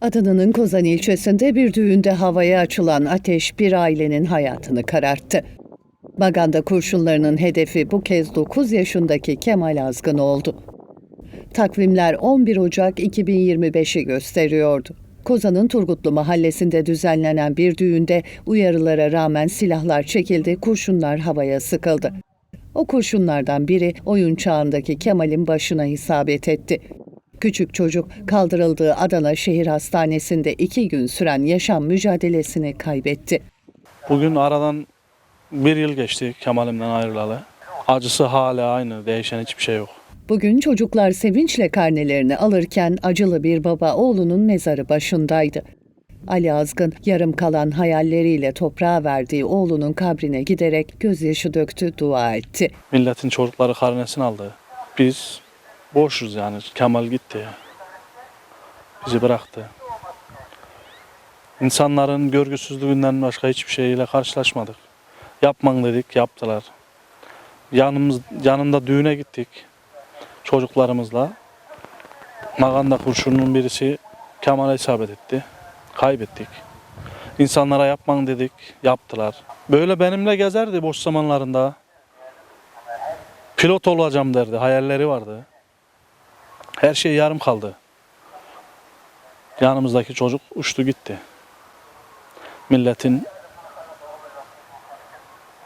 Adana'nın Kozan ilçesinde bir düğünde havaya açılan ateş bir ailenin hayatını kararttı. Maganda kurşunlarının hedefi bu kez 9 yaşındaki Kemal Azgın oldu. Takvimler 11 Ocak 2025'i gösteriyordu. Kozan'ın Turgutlu mahallesinde düzenlenen bir düğünde uyarılara rağmen silahlar çekildi, kurşunlar havaya sıkıldı. O kurşunlardan biri oyun çağındaki Kemal'in başına isabet etti. Küçük çocuk kaldırıldığı Adana Şehir Hastanesi'nde iki gün süren yaşam mücadelesini kaybetti. Bugün aradan bir yıl geçti Kemal'imden ayrılalı. Acısı hala aynı, değişen hiçbir şey yok. Bugün çocuklar sevinçle karnelerini alırken acılı bir baba oğlunun mezarı başındaydı. Ali Azgın yarım kalan hayalleriyle toprağa verdiği oğlunun kabrine giderek gözyaşı döktü, dua etti. Milletin çocukları karnesini aldı. Biz boşuz yani. Kemal gitti. Bizi bıraktı. İnsanların görgüsüzlüğünden başka hiçbir şeyle karşılaşmadık. Yapman dedik, yaptılar. Yanımız, yanında düğüne gittik çocuklarımızla. Maganda kurşunun birisi Kemal'e isabet etti. Kaybettik. İnsanlara yapman dedik, yaptılar. Böyle benimle gezerdi boş zamanlarında. Pilot olacağım derdi, hayalleri vardı. Her şey yarım kaldı. Yanımızdaki çocuk uçtu gitti. Milletin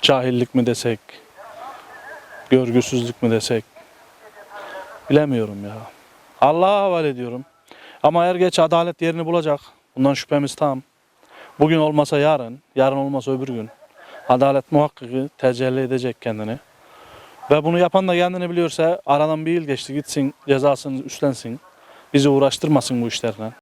cahillik mi desek, görgüsüzlük mü desek bilemiyorum ya. Allah'a havale ediyorum. Ama er geç adalet yerini bulacak. Bundan şüphemiz tam. Bugün olmasa yarın, yarın olmasa öbür gün. Adalet muhakkak tecelli edecek kendini. Ve bunu yapan da kendini biliyorsa aradan bir yıl geçti gitsin cezasını üstlensin. Bizi uğraştırmasın bu işlerle.